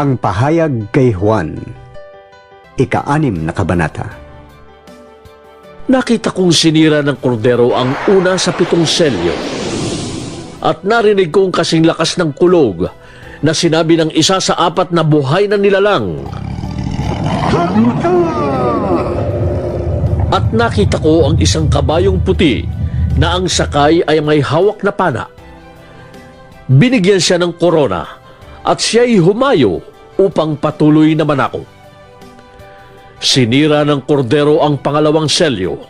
Ang pahayag kay Juan, ika-anim na kabanata. Nakita kong sinira ng kordero ang una sa pitong selyo. At narinig kong kasing lakas ng kulog na sinabi ng isa sa apat na buhay na nilalang. At nakita ko ang isang kabayong puti na ang sakay ay may hawak na pana. Binigyan siya ng korona at siya'y humayo upang patuloy na manako. Sinira ng kordero ang pangalawang selyo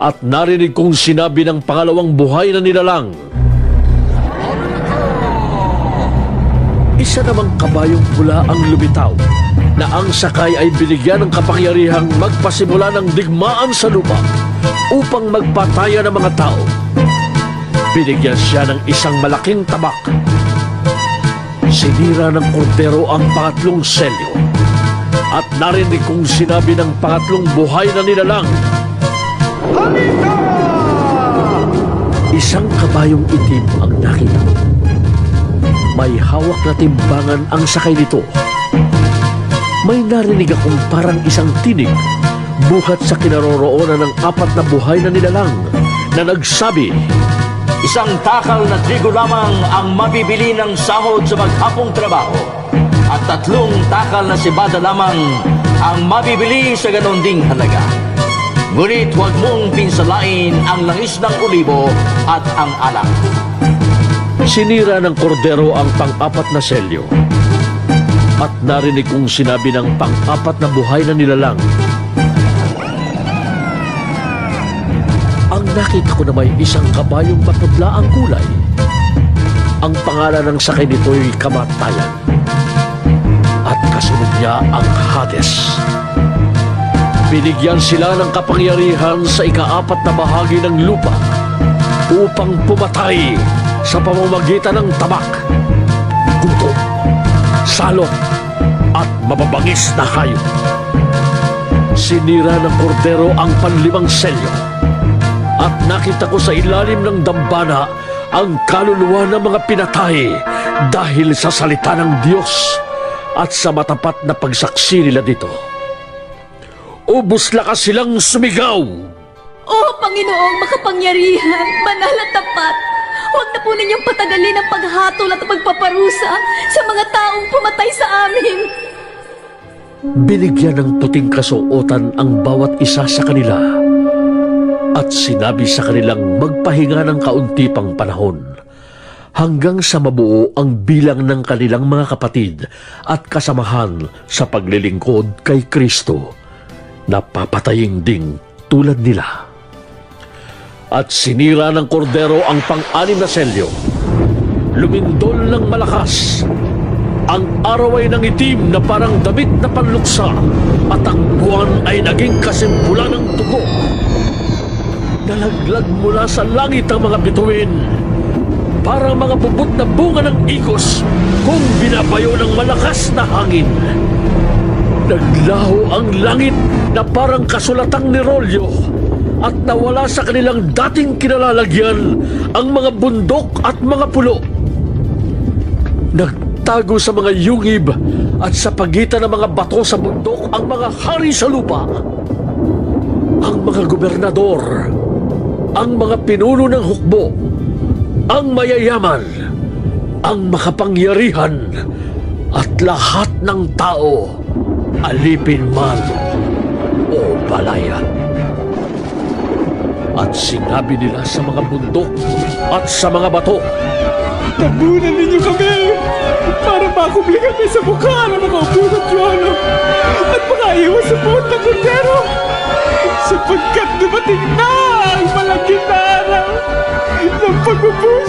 at narinig kong sinabi ng pangalawang buhay na nilalang. Isa namang kabayong pula ang lumitaw na ang sakay ay binigyan ng kapangyarihang magpasimula ng digmaan sa lupa upang magpataya ng mga tao. Binigyan siya ng isang malaking tabak. Sinira ng kordero ang pangatlong selyo at narinig kong sinabi ng pangatlong buhay na nilalang. Isang kabayong itim ang nakita ko. May hawak na timbangan ang sakay nito. May narinig akong parang isang tinig buhat sa kinaroroonan ng apat na buhay na nilalang na nagsabi, Isang takal na trigo lamang ang mabibili ng sahod sa maghapong trabaho. At tatlong takal na sibada lamang ang mabibili sa ganon ding halaga. Ngunit huwag mong pinsalain ang langis ng olibo at ang alak. Sinira ng kordero ang pang-apat na selyo. At narinig kong sinabi ng pang-apat na buhay na nilalang. Nakita ko na may isang kabayong mapudla ang kulay. Ang pangalan ng sakay nito'y kamatayan. At kasunod niya ang Hades. Binigyan sila ng kapangyarihan sa ikaapat na bahagi ng lupa upang pumatay sa pamamagitan ng tabak, guto, salot, at mababangis na hayop. Sinira ng kordero ang panlimang selyo at nakita ko sa ilalim ng dambana ang kaluluwa ng mga pinatay dahil sa salita ng Diyos at sa matapat na pagsaksi nila dito. Ubus lakas silang sumigaw. O Panginoong makapangyarihan, banal at tapat, huwag na po ninyong patagalin ang paghatol at pagpaparusa sa mga taong pumatay sa amin. Binigyan ng puting kasuotan ang bawat isa sa kanila at sinabi sa kanilang magpahinga ng kaunti pang panahon hanggang sa mabuo ang bilang ng kanilang mga kapatid at kasamahan sa paglilingkod kay Kristo na papatayin ding tulad nila. At sinira ng kordero ang pang-anim na selyo. Lumindol ng malakas ang araw ay nang itim na parang damit na panluksa at ang buwan ay naging kasimpulan ng tugo. Nalaglag mula sa langit ang mga bituin. Parang mga bubot na bunga ng ikos kung binabayo ng malakas na hangin. Naglaho ang langit na parang kasulatang ni Rolyo at nawala sa kanilang dating kinalalagyan ang mga bundok at mga pulo. Nagtago sa mga yungib at sa pagitan ng mga bato sa bundok ang mga hari sa lupa. Ang mga gobernador, ang mga pinuno ng hukbo, ang mayayaman, ang makapangyarihan, at lahat ng tao, alipin man o balayan. At sinabi nila sa mga bundok at sa mga bato, Tabunan ninyo kami para makubli kami sa mukha ng mga upo at ng